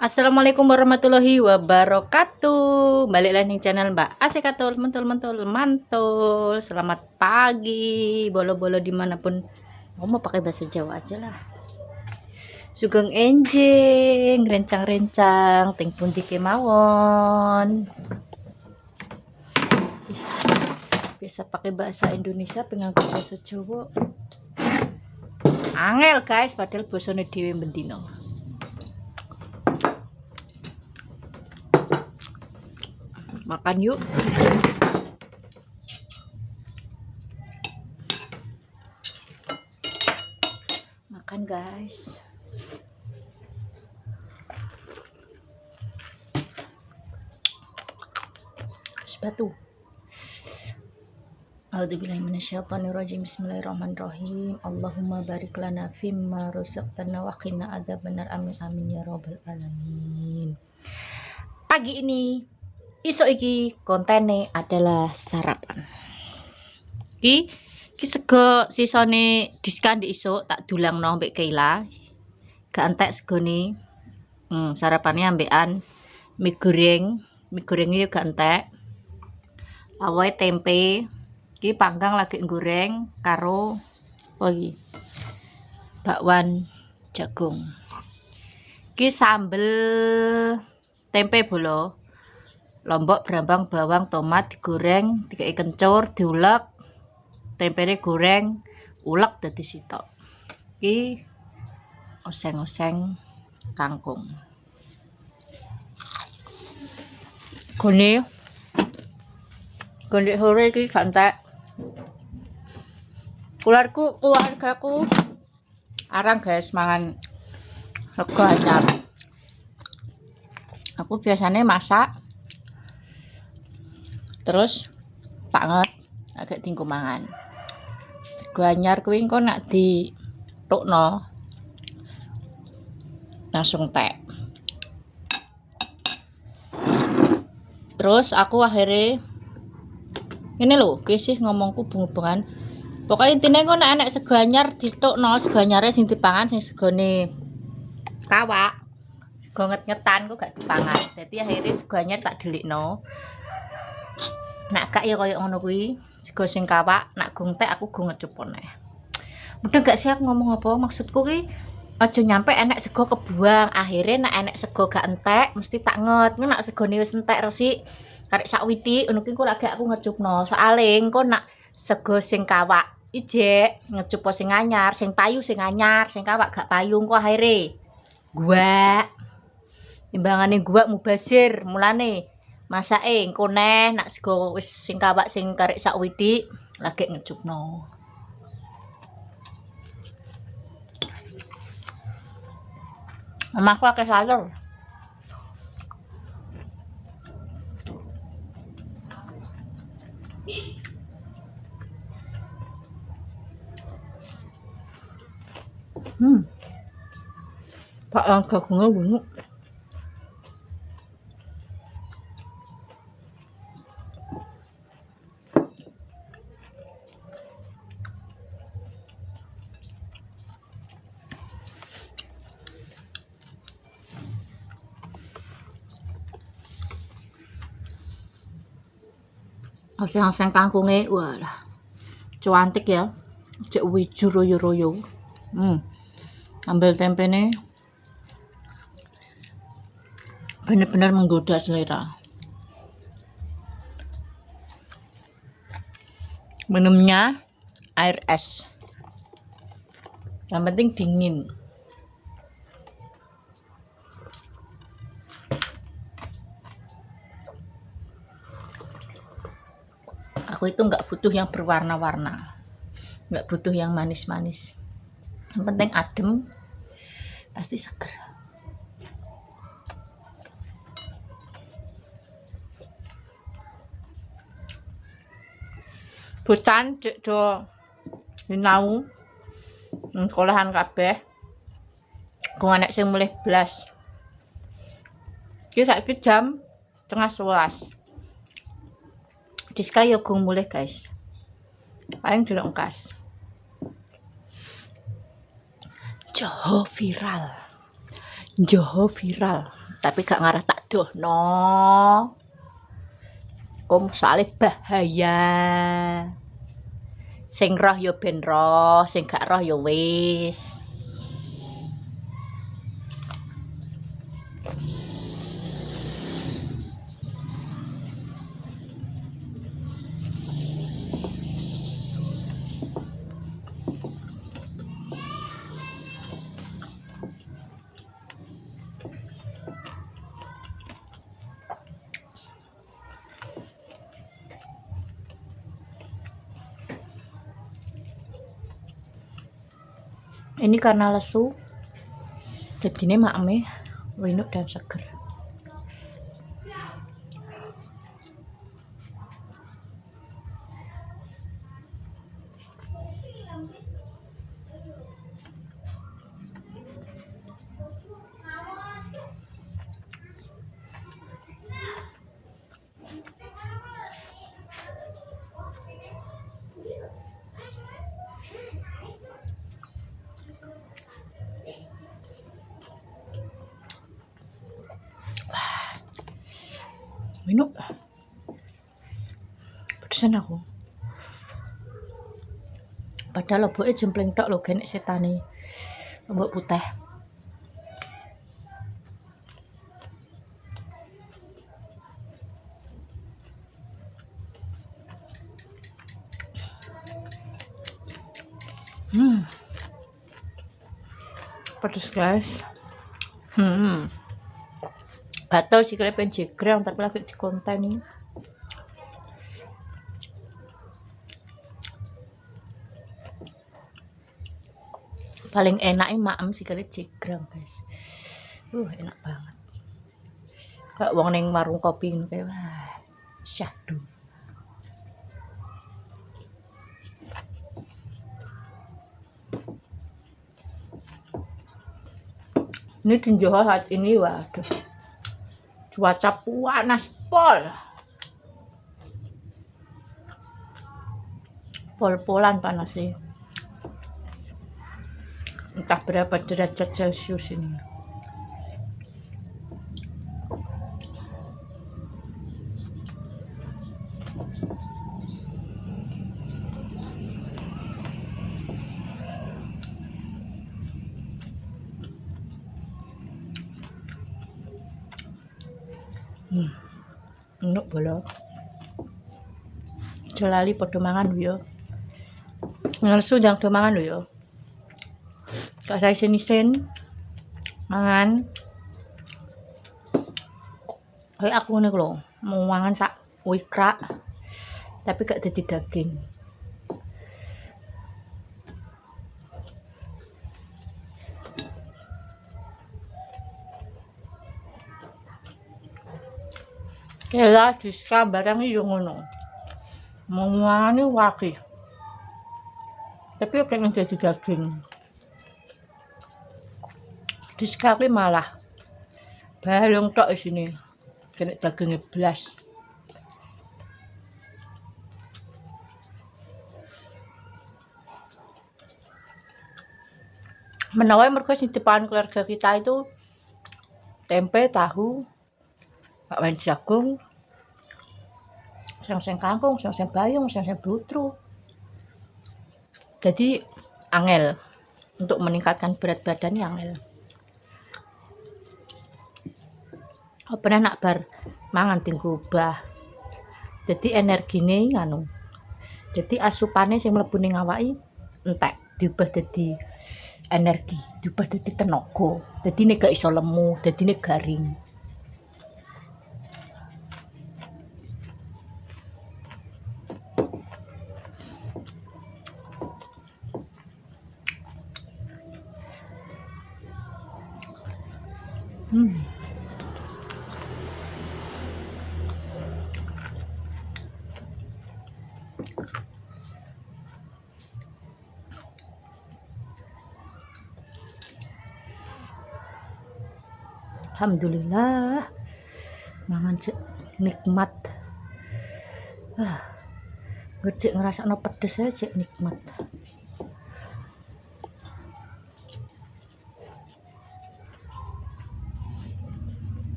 Assalamualaikum warahmatullahi wabarakatuh. Balik lagi nih channel Mbak Asik atul mentul mentul mantul. Selamat pagi Bolo-bolo di mana pun. Aku mau pakai bahasa Jawa aja lah. Sugeng enjing Rencang-rencang Ting pun kemawon. Ih, Biasa pakai bahasa Indonesia Penganggur bahasa Jawa. Angel guys Padahal bosone dewi bendino makan yuk. Makan guys. Sepatu A'udzubillahiminasyaitonirrajim Bismillahirrahmanirrahim. Allahumma barik lana fimma razaqtana wa qina adzabannar. Amin amin ya rabbal alamin. Pagi ini iso iki kontene adalah sarapan. Iki iki sego sisane diskan di isuk tak dulang no mbek Keila. Gak entek segone hmm, sarapannya ambekan. Mie goreng. Mie goreng iki gak entek. Lawae tempe. Iki panggang lagi goreng karo iki bakwan jagung. Iki sambel tempe bolo lombok berambang bawang tomat digoreng dikai kencur diulek tempene goreng ulek dadi sitok. Iki oseng-oseng kangkung. Gone. Gone sore iki santai keluarku keluargaku arang guys mangan sego anyar aku biasanya masak terus banget agak tinggu mangan. Sego anyar kuwi engko nak di tukno langsung tek. Terus aku akhirnya ini loh kuwi sih ngomongku bunga-bungan pokoknya intinya kok nek enek sego anyar ditukno sego anyare sing dipangan sing segone kawak. Sego nget-ngetan kok gak dipangan. Jadi akhirnya sego anyar tak delikno nak gak ya koyo ngono kuwi? Sego sing kawak nak gung tek aku gung ngecup neh Mudah gak sih aku ngomong apa? Maksudku ki aja nyampe enek sego kebuang akhirnya nak enek sego gak entek mesti tak nget. Nak segone wis entek resik karek sak witi ngono ki lagi aku ngecupno. Soalé engko nak sego sing kawak ijek ngecup sing anyar sing payu sing anyar sing kawak gak payu engko akhirnya gua timbangane gua mubasir mulane masake engko neh nak sego wis sing kawak sing karek sak witi lagi ngecupno Mamaku pakai sayur. Hmm. Pak lang gagungnya Oseng-oseng kangkunge, walah. Cuantik ya. Cek wiju royo-royo. Hmm. Ambil tempene. Benar-benar menggoda selera. Minumnya air es. Yang penting dingin. Aku itu nggak butuh yang berwarna-warna. Nggak butuh yang manis-manis. Yang penting adem pasti seger. Bocan cek do sinau sekolahan kabeh. Ku anak sing mulai belas. Saiki jam tengah sebelas Diska yo gung guys. Paling delok engkas. Joho viral. Joho viral, tapi gak ngarah tak dohno. Kum soalnya bahaya. Sing roh yo ben roh, sing gak roh yo wis. Ini karena lesu. Jadi ini makme winuk dan seger minum pedesan aku. Padahal loboke jempleng tok lho genek setane. Lombok putih. Hmm. Pedes guys. Hmm gatel sih kalian pengen jegrang tapi lagi di konten ini. Paling enak maem sih kalian jegrang guys. Uh enak banget. Kayak uang neng warung kopi ini kayak wah syahdu. Ini tinjau saat ini waduh cuaca panas pol. Pol-polan panas sih. Entah berapa derajat celcius ini Hmm. Nuk bola. Aja lali padha mangan yo. Ngelsu jang do mangan yo. Kak saya sen mangan. Kayak aku nih lho, mau mangan sak wikra tapi gak jadi daging. Kela diska barang yo ngono. Mangane wakil. Tapi pengen jadi daging. Diska kuwi malah balung tok sini. Kena dagingnya belas. Menawa mergo sing depan keluarga kita itu tempe, tahu, bakwan jagung sing kangkung sing bayung sing blutru. Jadi angel. Untuk meningkatkan berat badan yang angel. Apa nak bar mangan tinggu jadi energi nih nganu. Jadi asupannya sing mlebu ning awaki entek diubah jadi energi diubah jadi tenaga. Jadi nek gak iso lemu jadi nek garing Alhamdulillah. Mangan cek nikmat. Ah ngecek ngerasa no pedes aja cek nikmat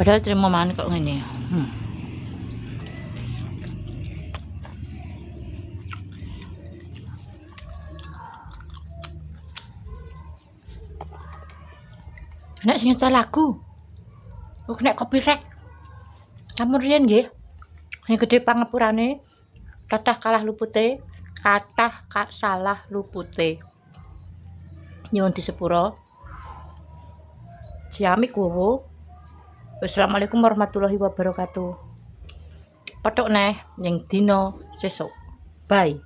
Padahal terima mangan kok ngene. Hmm. Nek sing lagu. Oh, kena copyright. Sampun riyen nggih. Sing gedhe pangepurane kathah kalah lupute, kathah kak salah lupute. Nyuwun disepuro. Siami kuwo. Wassalamualaikum warahmatullahi wabarakatuh. Petuk neh ning dina sesuk. Bye.